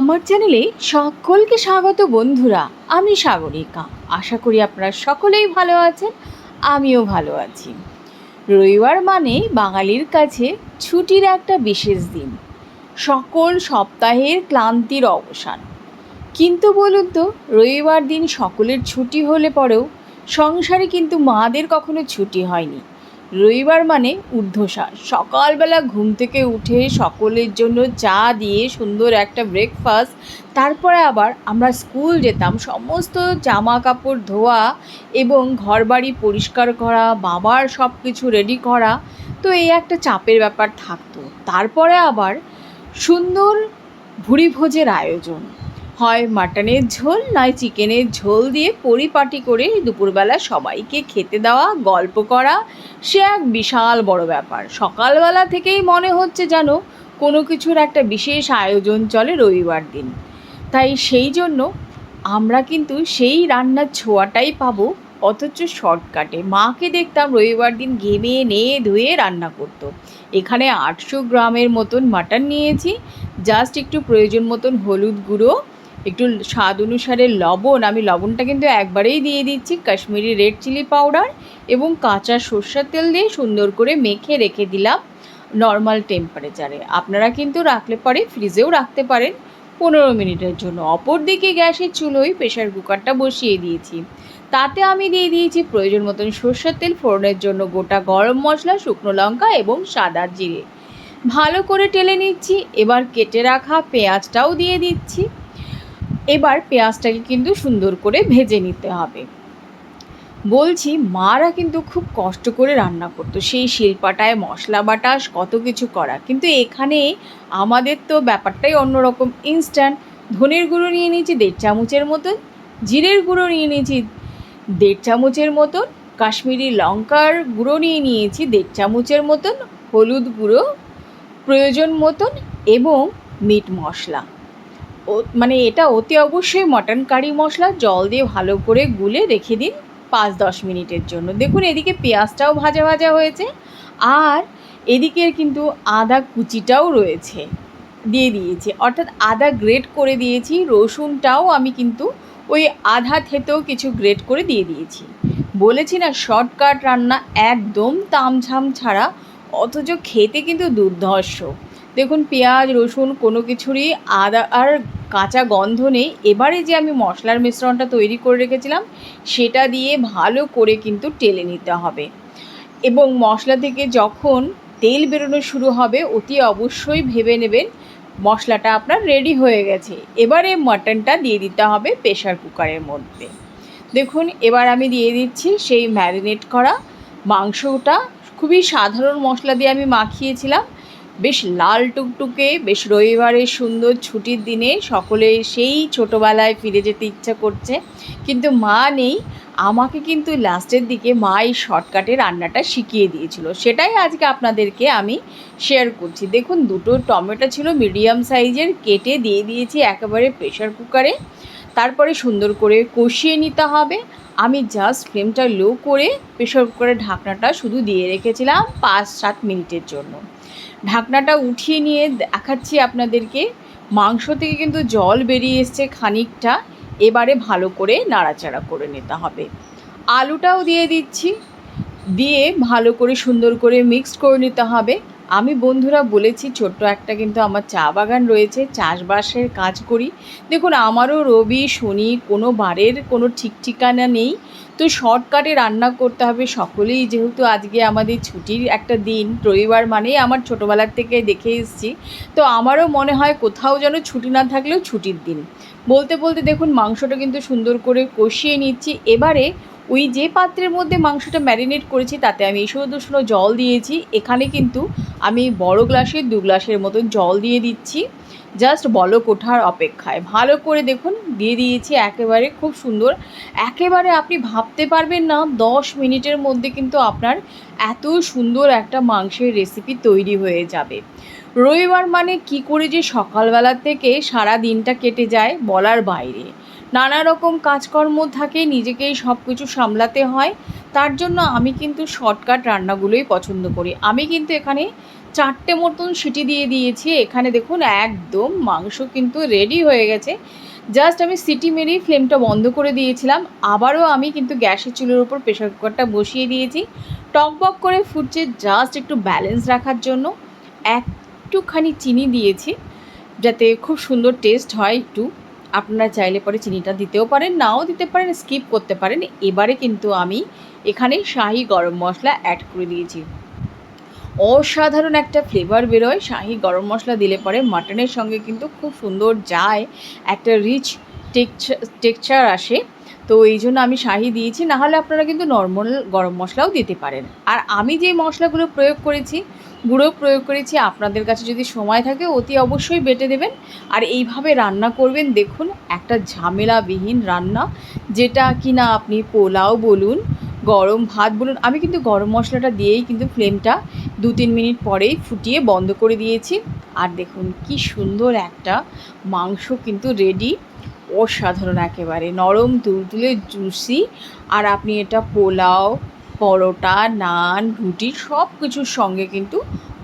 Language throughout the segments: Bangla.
আমার চ্যানেলে সকলকে স্বাগত বন্ধুরা, আমি সাগরিকা। আশা করি আপনারা সকলেই ভালো আছেন, আমিও ভালো আছি। রবিবার মানে বাঙালির কাছে ছুটির একটা বিশেষ দিন। সকল সপ্তাহের ক্লান্তির অবসান। কিন্তু বলুন তো, রবিবার দিন সকলের ছুটি হলে পরেও সংসারে কিন্তু মাদের কখনো ছুটি হয়নি। রবিবার মানে ঊর্ধ্বশ্বাস। সকালবেলা ঘুম থেকে উঠে সকলের জন্য চা দিয়ে সুন্দর একটা ব্রেকফাস্ট তারপরে আবার আমরা স্কুল যেতাম, সমস্ত জামা কাপড় ধোয়া এবং ঘরবাড়ি পরিষ্কার করা, বাবার সব কিছু রেডি করা, তো এই একটা চাপের ব্যাপার থাকতো। তারপরে আবার সুন্দর ভুড়ি ভোজের আয়োজন। হয় মাটনের ঝোল নয় চিকেনের ঝোল দিয়ে পরিপাটি করে দুপুরবেলা সবাইকে খেতে দেওয়া, গল্প করা, সে এক বিশাল বড় ব্যাপার। সকালবেলা থেকেই মনে হচ্ছে যেন কোনো কিছুর একটা বিশেষ আয়োজন চলে রবিবার দিন। তাই সেই জন্য আমরা কিন্তু সেই রান্নার ছোঁয়াটাই পাবো, অথচ শর্টকাটে। মাকে দেখতাম রবিবার দিন ঘেমে নিয়ে ধুয়ে রান্না করতো। এখানে আটশো গ্রামের মতন মাটন নিয়েছি, জাস্ট একটু প্রয়োজন মতন হলুদ গুঁড়ো একটু স্বাদ অনুসারে লবণ, আমি লবণটা কিন্তু একবারেই দিয়ে দিচ্ছি। কাশ্মীরি রেড চিলি পাউডার এবং কাঁচা সর্ষের তেল দিয়ে সুন্দর করে মেখে রেখে দিলাম নর্মাল টেম্পারেচারে আপনারা কিন্তু রাখলে পরে ফ্রিজেও রাখতে পারেন। পনেরো মিনিটের জন্য। অপর দিকে গ্যাসের চুলোয় প্রেশার কুকারটা বসিয়ে দিয়েছি। তাতে আমি দিয়ে দিয়েছি প্রয়োজন মতন সর্ষের তেল, ফোড়নের জন্য গোটা গরম মশলা, শুকনো লঙ্কা এবং সাদা জিরে। ভালো করে টেলে নিচ্ছি। এবার কেটে রাখা পেঁয়াজটাও দিয়ে দিচ্ছি। এবার পেঁয়াজটাকে কিন্তু সুন্দর করে ভেজে নিতে হবে। বলছি, মারা কিন্তু খুব কষ্ট করে রান্না করতো। সেই শিলপাটায় মশলা বাটা কত কিছু করা। কিন্তু এখানে আমাদের তো ব্যাপারটাই অন্যরকম। ইনস্ট্যান্ট ধনের গুঁড়ো নিয়ে নিয়েছি, দেড় চামচের মতন। জিরের গুঁড়ো নিয়ে নিয়েছি, দেড় চামচের মতন। কাশ্মীরি লঙ্কার গুঁড়ো নিয়ে নিয়েছি, দেড় চামচের মতন। হলুদ গুঁড়ো প্রয়োজন মতন এবং মিট মশলা। মানে এটা অতি অবশ্যই মটন কারি মশলা, জল দিয়ে ভালো করে গুলে রেখে দিন পাঁচ দশ মিনিটের জন্য। দেখুন, এদিকে পেঁয়াজটাও ভাজা ভাজা হয়েছে আর এদিকে কিন্তু আদা কুচিটাও রয়েছে, দিয়ে দিয়েছি। অর্থাৎ আদা গ্রেট করে দিয়েছি, রসুনটাও আমি কিন্তু ওই আধা থেতেও কিছু গ্রেট করে দিয়ে দিয়েছি। বলেছি না, শর্টকাট রান্না একদম তামঝাম ছাড়া, অথচ খেতে কিন্তু দুর্ধর্ষ। দেখুন, পেঁয়াজ, রসুন কোনো কিছুরই আদা আর কাঁচা গন্ধ নেই। এবারে যে আমি মশলার মিশ্রণটা তৈরি করে রেখেছিলাম, সেটা দিয়ে ভালো করে কিন্তু টেলে নিতে হবে। এবং মশলা থেকে যখন তেল বেরোনো শুরু হবে, অতি অবশ্যই ভেবে নেবেন মশলাটা আপনার রেডি হয়ে গেছে। এবারে মাটনটা দিয়ে দিতে হবে প্রেশার কুকারের মধ্যে। দেখুন, এবার আমি দিয়ে দিচ্ছি সেই ম্যারিনেট করা মাংসটা। খুবই সাধারণ মশলা দিয়ে আমি মাখিয়েছিলাম। বেশ লাল টুকটুকে, বেশ রবিবারের সুন্দর ছুটির দিনে সকলে সেই ছোটোবেলায় ফিরে যেতে ইচ্ছা করছে। কিন্তু মা নেই, আমাকে কিন্তু লাস্টের দিকে মা এই শর্টকাটে রান্নাটা শিখিয়ে দিয়েছিল। সেটাই আজকে আপনাদেরকে আমি শেয়ার করছি। দেখুন, দুটো টমেটো ছিল মিডিয়াম সাইজের কেটে দিয়ে দিয়েছি একেবারে প্রেশার কুকারে তারপরে সুন্দর করে কষিয়ে নিতে হবে। আমি জাস্ট ফ্লেমটা লো করে প্রেশার কুকারের ঢাকনাটা শুধু দিয়ে রেখেছিলাম পাঁচ সাত মিনিটের জন্য। ঢাকনাটা উঠিয়ে নিয়ে দেখাচ্ছি আপনাদেরকে। মাংস থেকে কিন্তু জল বেরিয়ে এসছে খানিকটা। এবারে ভালো করে নাড়াচাড়া করে নিতে হবে। আলুটাও দিয়ে দিচ্ছি। দিয়ে ভালো করে সুন্দর করে মিক্সড করে নিতে হবে। আমি বন্ধুরা বলেছি, ছোট্ট একটা কিন্তু আমার চা বাগান রয়েছে, চাষবাসের কাজ করি। দেখুন, আমারও রবি, শনি কোনো বারের কোনো ঠিক ঠিকানা নেই। তো শর্টকাটে রান্না করতে হবে, সকলেই যেহেতু আজকে আমাদের ছুটির একটা দিন, রবিবার মানেই আমার ছোটোবেলার থেকে দেখে এসেছি। তো আমারও মনে হয় কোথাও যেন ছুটি না থাকলেও ছুটির দিন। বলতে বলতে দেখুন, মাংসটা কিন্তু সুন্দর করে কষিয়ে নিচ্ছি। এবারে ওই যে পাত্রের মধ্যে মাংসটা ম্যারিনেট করেছি, তাতে আমি উষ্ণ জল দিয়েছি। এখানে কিন্তু আমি বড় গ্লাসের দু গ্লাসের মতন জল দিয়ে দিচ্ছি। জাস্ট বলক ওঠার অপেক্ষায়। ভালো করে দেখুন, দিয়ে দিয়েছি একেবারে খুব সুন্দর। একেবারে আপনি ভাবতে পারবেন না, দশ মিনিটের মধ্যে কিন্তু আপনার এত সুন্দর একটা মাংসের রেসিপি তৈরি হয়ে যাবে। রবিবার মানে কি করে যে সকালবেলা থেকে সারা দিনটা কেটে যায় বলার বাইরে। নানা রকম কাজকর্ম থাকে, নিজেকেই সব কিছু সামলাতে হয়। তার জন্য আমি কিন্তু শর্টকাট রান্নাগুলোই পছন্দ করি। আমি কিন্তু এখানে চারটে মতন সিটি দিয়ে দিয়েছি। এখানে দেখুন একদম মাংস কিন্তু রেডি হয়ে গেছে। জাস্ট আমি সিটি মেরেই ফ্লেমটা বন্ধ করে দিয়েছিলাম। আবারও আমি কিন্তু গ্যাসের চুলের উপর প্রেশার কুকারটা বসিয়ে দিয়েছি। টকবক করে ফুটছে জাস্ট একটু ব্যালেন্স রাখার জন্য। একটুখানি চিনি দিয়েছি, যাতে খুব সুন্দর টেস্ট হয় একটু। আপনারা চাইলে পরে চিনিটা দিতেও পারেন, নাও দিতে পারেন স্কিপ করতে পারেন। এবারে কিন্তু আমি এখানে শাহি গরম মশলা অ্যাড করে দিয়েছি। অসাধারণ একটা ফ্লেভার বেরোয়। শাহি গরম মশলা দিলে পরে মাটনের সঙ্গে কিন্তু খুব সুন্দর যায়, একটা রিচ টেক্সচার টেক্সচার আসে। তো এই জন্য আমি শাহি দিয়েছি। নাহলে আপনারা কিন্তু নর্মাল গরম মশলাও দিতে পারেন। আর আমি যে মশলাগুলো প্রয়োগ করেছি গুঁড়ো প্রয়োগ করেছি। আপনাদের কাছে যদি সময় থাকে, অতি অবশ্যই বেটে দেবেন। আর এইভাবে রান্না করবেন, দেখুন, একটা ঝামেলাবিহীন রান্না, যেটা কিনা আপনি পোলাও বলুন, গরম ভাত বলুন, আমি কিন্তু গরম মশলাটা দিয়েই কিন্তু ফ্লেমটা দু তিন মিনিট পরেই ফুটিয়ে বন্ধ করে দিয়েছি। আর দেখুন, কি সুন্দর একটা মাংস কিন্তু রেডি অসাধারণ একেবারে, নরম, তুলতুলে জুসি আর আপনি এটা পোলাও পরোটা, নান রুটি সব কিছুর সঙ্গে কিন্তু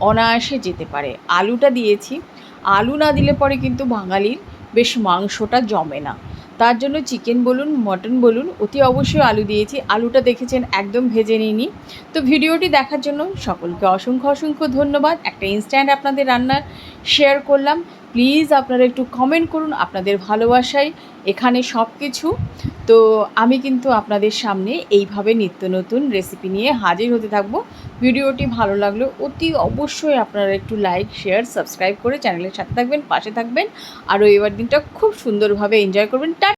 অনায়াসে যেতে পারে। আলুটা দিয়েছি। আলু না দিলে পরে কিন্তু বাঙালির বেশ মাংসটা জমে না। তার জন্য চিকেন বলুন, মটন বলুন, অতি অবশ্যই আলু দিয়েছি। আলুটা দেখেছেন, একদম ভেজে নিইনি। তো ভিডিওটি দেখার জন্য সকলকে অসংখ্য অসংখ্য ধন্যবাদ। একটা ইনস্ট্যান্ট আপনাদের রান্নার শেয়ার করলাম। প্লিজ আপনারা একটু কমেন্ট করুন আপনাদের ভালোবাসায়। এখানে সব কিছু তো আমি কিন্তু আপনাদের সামনে এইভাবে নিত্য নতুন রেসিপি নিয়ে হাজির হতে থাকব। ভিডিওটি ভালো লাগলে অতি অবশ্যই আপনারা একটু লাইক শেয়ার সাবস্ক্রাইব করে চ্যানেলের সাথে থাকবেন, পাশে থাকবেন। আর এবার দিনটা খুব সুন্দরভাবে এনজয় করবেন।